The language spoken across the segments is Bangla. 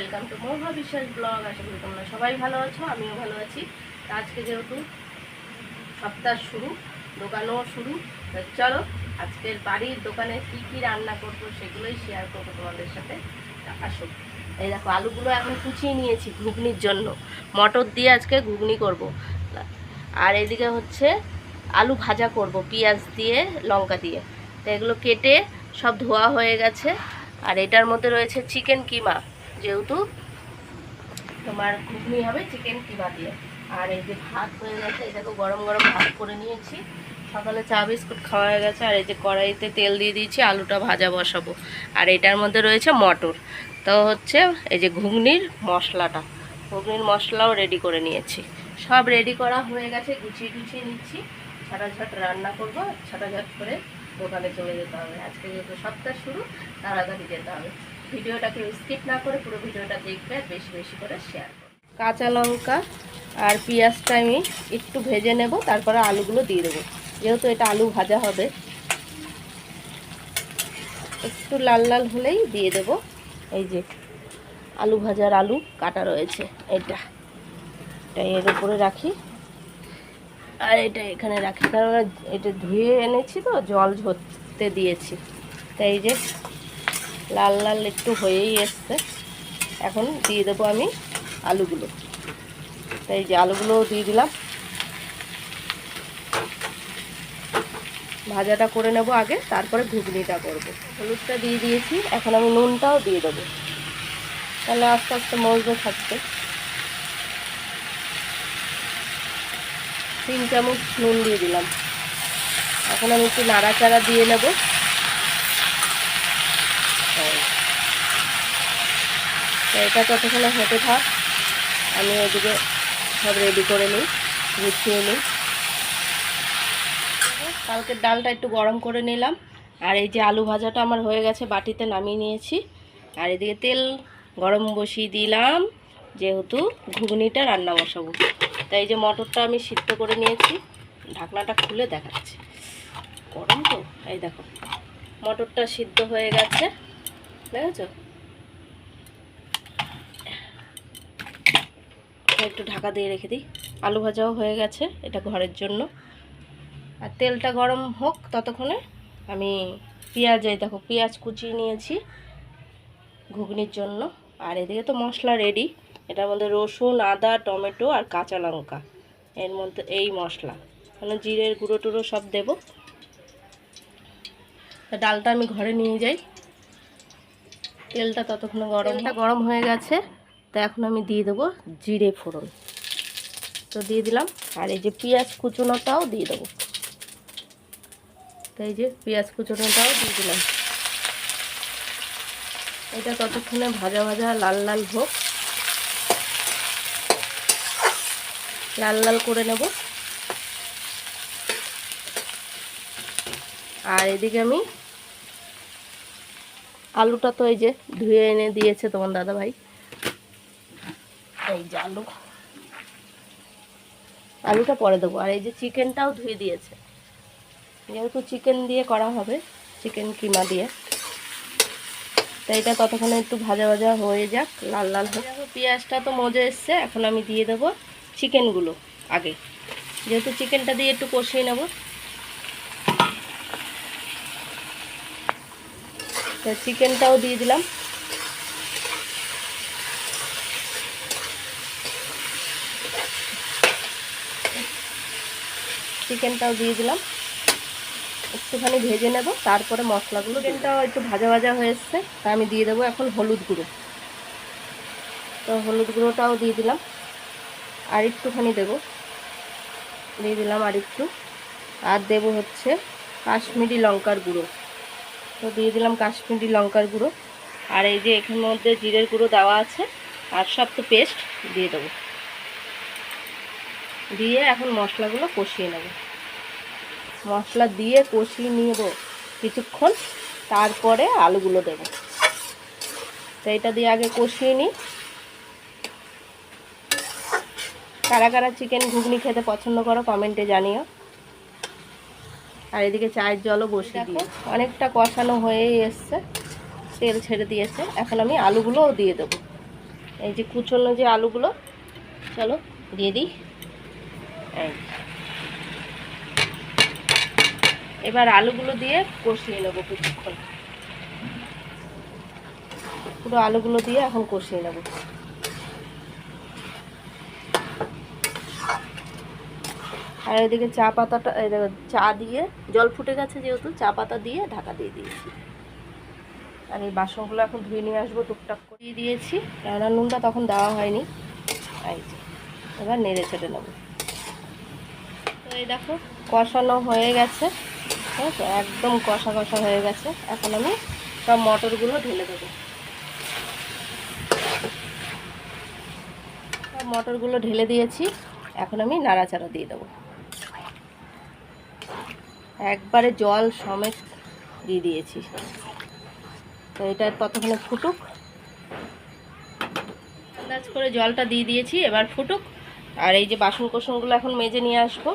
ওয়েলকাম টু মহা বিশ্বাস ব্লগ আশা করি তোমরা সবাই ভালো আছো, আমিও ভালো আছি। আজকে যেহেতু সপ্তাহ শুরু, দোকানও শুরু চলো আজকের বাড়ির দোকানে কি কি রান্না করব সেগুলোই শেয়ার করব তোমাদের সাথে। আসো। এই দেখো, আলুগুলো এখন কুচিয়ে নিয়েছি ঘুগনির জন্য। মটর দিয়ে আজকে ঘুগনি করব। আর এদিকে হচ্ছে আলু ভাজা করব, পেঁয়াজ দিয়ে, লঙ্কা দিয়ে। তো এগুলো কেটে সব ধোয়া হয়ে গেছে। আর এটার মধ্যে রয়েছে চিকেন কিমা। যেহেতু তোমার ঘুগনি হবে চিকেন কিমা দিয়ে। আর এই যে ভাত হয়ে গেছে দেখো গরম গরম ভাত করে নিয়েছি। সকালে চা, বিস্কুট খাওয়া হয়ে গেছে, আর এই যে কড়াইতে তেল দিয়ে দিয়েছি, আলুটা ভাজা বসাবো। আর এটার মধ্যে রয়েছে মটর। তো হচ্ছে এই যে ঘুগনির মশলাটা। ঘুগনির মশলাও রেডি করে নিয়েছি। সব রেডি করা হয়ে গেছে, গুছিয়ে গুছিয়ে নিচ্ছি। ছাটাঝাট রান্না করব ছাটাঝাট করে দোকানে চলে যেতে হবে। আজকে যেহেতু সপ্তাহ শুরু, তাড়াতাড়ি যেতে হবে। ভিডিওটাকে স্কিপ না করে পুরো ভিডিওটা দেখবে আর বেশি বেশি করে শেয়ার করবে। কাঁচা লঙ্কা আর পেঁয়াজটা আমি একটু ভেজে নেব, তারপরে আলুগুলো দিয়ে দেবো। যেহেতু এটা আলু ভাজা হবে, একটু লাল লাল হলেই দিয়ে দেব। এই যে আলু ভাজার আলু কাটা রয়েছে, এটা। এটা এর উপরে রাখি। আর এটা এখানে রাখি কারণ এটা ধুয়ে এনেছি তো, জল ঝরতে দিয়েছি। তাই যে লাল লাল একটু হয়েই এসছে। এখন দিয়ে দেবো আমি আলুগুলো। তাই যে আলুগুলোও দিয়ে দিলাম। ভাজাটা করে নেব আগে, তারপরে ঘুগনিটা করব। হলুদটা দিয়ে দিয়েছি, এখন আমি নুনটাও দিয়ে দেবো। তাহলে আস্তে আস্তে মজবে থাকবে তিন চামচ নুন দিয়ে দিলাম। এখন আমি একটু নাড়াচাড়া দিয়ে নেব। তো এটা ততক্ষণে হতে থাক। আমি ওদিকে সব রেডি করে নিই, গুছিয়ে নিই। কালকের ডালটা একটু গরম করে নিলাম। আর এই যে আলু ভাজাটা আমার হয়ে গেছে, বাটিতে নামিয়ে নিয়েছি। আর এদিকে তেল গরম বসিয়ে দিলাম, যেহেতু ঘুগনিটা রান্না বসাবো। তাই এই যে মটরটা আমি সিদ্ধ করে নিয়েছি, ঢাকনাটা খুলে দেখাচ্ছি। গরম তো, এই দেখো। মটরটা সিদ্ধ হয়ে গেছে, দেখেছ? একটু ঢাকা দিয়ে রেখে দিই। আলু ভাজাও হয়ে গেছে এটা ঘরের জন্য। আর তেলটা গরম হোক ততক্ষণে আমি পেঁয়াজ এই দেখো পেঁয়াজ কুচিয়ে নিয়েছি ঘুগনির জন্য। আর এদিকে তো মশলা রেডি এটার মধ্যে রসুন আদা টমেটো আর কাঁচা লঙ্কা। এর মধ্যে এই মশলা। মানে জিরের গুঁড়ো টুড়ো সব দেব। তা ডালটা আমি ঘরে নিয়ে যাই। তেলটা ততক্ষণে গরমটা গরম হয়ে গেছে। তো এখন আমি দিয়ে দেবো জিরে ফোড়ন। তো দিয়ে দিলাম। আর এই যে পেঁয়াজ কুচুনোটাও দিয়ে দেবো। তো এই যে পেঁয়াজ কুচুনোটাও দিয়ে দিলাম। এটা ততক্ষণে ভাজা ভাজা লাল লাল হোক। লাল লাল করে নেব। আর এদিকে আমি আলুটা তো এই যে ধুয়ে এনে দিয়েছে তোমার দাদা ভাই এই যে আলু। আলুটা পরে দেবো। আর এই যে চিকেনটাও ধুয়ে দিয়েছে। যেহেতু চিকেন দিয়ে করা হবে, চিকেন কিমা দিয়ে। তো এটা ততক্ষণে একটু ভাজা ভাজা হয়ে যাক, লাল লাল হয়ে পেঁয়াজটা তো মজে এসছে, এখন আমি দিয়ে দেবো চিকেনগুলো আগে। যেহেতু চিকেনটা দিয়ে একটু কষিয়ে নেব। তো চিকেনটাও দিয়ে দিলাম। চিকেনটাও দিয়ে দিলাম। একটুখানি ভেজে নেব, তারপরে মশলাগুলো চিকেনটাও একটু ভাজা ভাজা হয়ে এসছে, তা আমি দিয়ে দেবো এখন হলুদ গুঁড়ো। তো হলুদ গুঁড়োটাও দিয়ে দিলাম। আর একটুখানি দেবো। দিয়ে দিলাম আর একটু। আর দেবো হচ্ছে কাশ্মীরি লঙ্কার গুঁড়ো। তো দিয়ে দিলাম কাশ্মীরি লঙ্কার গুঁড়ো। আর এই যে এখানের মধ্যে জিরের গুঁড়ো দেওয়া আছে, আর সব তো পেস্ট দিয়ে দেবো। দিয়ে এখন মশলাগুলো কষিয়ে নেব। মশলা দিয়ে কষিয়ে নেব কিছুক্ষণ তারপরে আলুগুলো দেব। তো এটা দিয়ে আগে কষিয়ে নিই। কারা কারা চিকেন ঘুগনি খেতে পছন্দ করো কমেন্টে জানিও। আর এদিকে চায়ের জলও বসে দিই অনেকটা কষানো হয়েই এসছে তেল ছেড়ে দিয়েছে। এখন আমি আলুগুলোও দিয়ে দেবো। এই যে কুচনো যে আলুগুলো চলো দিয়ে দিই। এই। এবার আলুগুলো দিয়ে কষিয়ে নেব কিছুক্ষণ। পুরো আলুগুলো দিয়ে এখন কষিয়ে নেব। আর এদিকে চা পাতাটা চা দিয়ে, জল ফুটে গেছে যেহেতু, চা পাতা দিয়ে ঢাকা দিয়ে দিয়েছি। আর এই বাসনগুলো এখন ধুয়ে নিয়ে আসব, টুকটাক করিয়ে দিয়েছি। রান্না নুনটা তখন দেওয়া হয়নি। এই এবার নেড়ে ছেড়ে নেব। এই দেখো, কষানো হয়ে গেছে। ঠিক আছে, একদম কষা কষা হয়ে গেছে। এখন আমি সব মটরগুলো ঢেলে দেবো। সব মটরগুলো ঢেলে দিয়েছি। এখন আমি নাড়াচাড়া দিয়ে দেবো। একবারে জল সমেত দিয়ে দিয়েছি। তো এটা ততক্ষণে ফুটুক। আন্দাজ করে জলটা দিয়ে দিয়েছি, এবার ফুটুক। আর এই যে বাসন কোসনগুলো এখন মেজে নিয়ে আসব।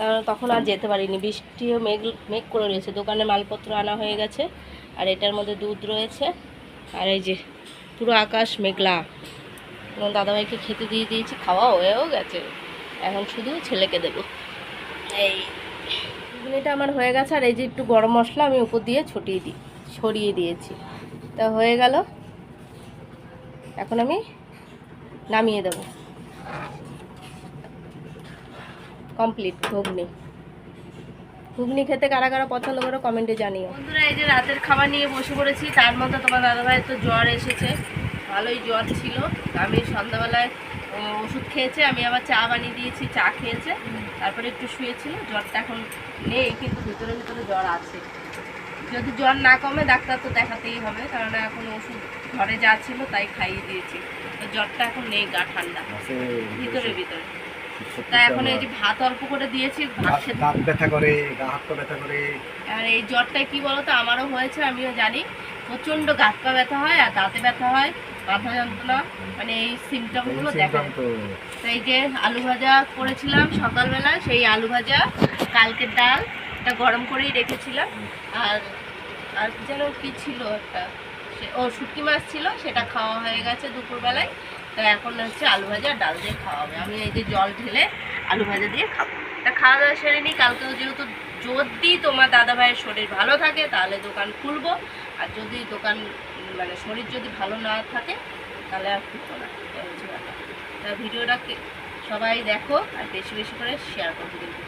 কারণ তখন আর যেতে পারিনি। বৃষ্টিও মেঘ মেঘ করে রয়েছে। দোকানে মালপত্র আনা হয়ে গেছে। আর এটার মধ্যে দুধ রয়েছে। আর এই যে পুরো আকাশ মেঘলা। এবং দাদাভাইকে খেতে দিয়ে দিয়েছি, খাওয়া হয়েও গেছে। এখন শুধু ছেলেকে দেবো। এই ঘুগনিটা আমার হয়ে গেছে। আর এই যে একটু গরম মশলা আমি উপর দিয়ে ছটিয়ে দিই ছড়িয়ে দিয়েছি। তা হয়ে গেল। এখন আমি নামিয়ে দেব। কমপ্লিট ঘুগনি। ঘুগনি খেতে কারা কারা পছন্দ করে কমেন্টে জানিও। বন্ধুরা এই যে রাতের খাবার নিয়ে বসে পড়েছি তার মধ্যে তোমার দাদাভাইয়ের তো জ্বর এসেছে। ভালোই জ্বর ছিল। আমি সন্ধ্যাবেলায় ওষুধ খেয়েছে আমি আবার চা বানিয়ে দিয়েছি চা খেয়েছে। তারপরে একটু শুয়েছিল জ্বরটা এখন নেই কিন্তু ভিতরে ভিতরে জ্বর আছে। যদি জ্বর না কমে ডাক্তার তো দেখাতেই হবে কারণ এখন ওষুধ ঘরে যা ছিল তাই খাইয়ে দিয়েছি। তো জ্বরটা এখন নেই গা ঠান্ডা। ভিতরে ভিতরে। তা এখন এই যে ভাত অল্প করে দিয়েছি দাঁত ব্যথা করে গা হাত পা ব্যথা করে। আর এই জ্বরটায় কি বলতো আমারও হয়েছে আমিও জানি। প্রচণ্ড গাছ পা ব্যথা হয় আর দাঁতে ব্যথা হয় মাথা যন্ত্রণা মানে এই সিমটমগুলো দেখা symptom যায় তো তো এই যে আলু ভাজা করেছিলাম সকালবেলা সেই আলু ভাজা কালকের ডাল এটা গরম করেই রেখেছিলাম। আর আর যেন কি ছিল একটা ও শুটকি মাছ ছিল সেটা খাওয়া হয়ে গেছে দুপুরবেলায়। তো এখন হচ্ছে আলু ভাজা ডাল দিয়ে খাওয়াবে। আমি এই যে জল ঢেলে আলু ভাজা দিয়ে খাব। তা খাওয়া দাওয়া সেরে নিই কালকেও যেহেতু যদি তোমার দাদা ভাইয়ের শরীর ভালো থাকে, তাহলে দোকান খুলবো। আর যদি দোকান মানে শরীর যদি ভালো না থাকে, তাহলে আর খুলবো না। তা ভিডিওটা সবাই দেখো আর বেশি বেশি করে শেয়ার করতে কিন্তু।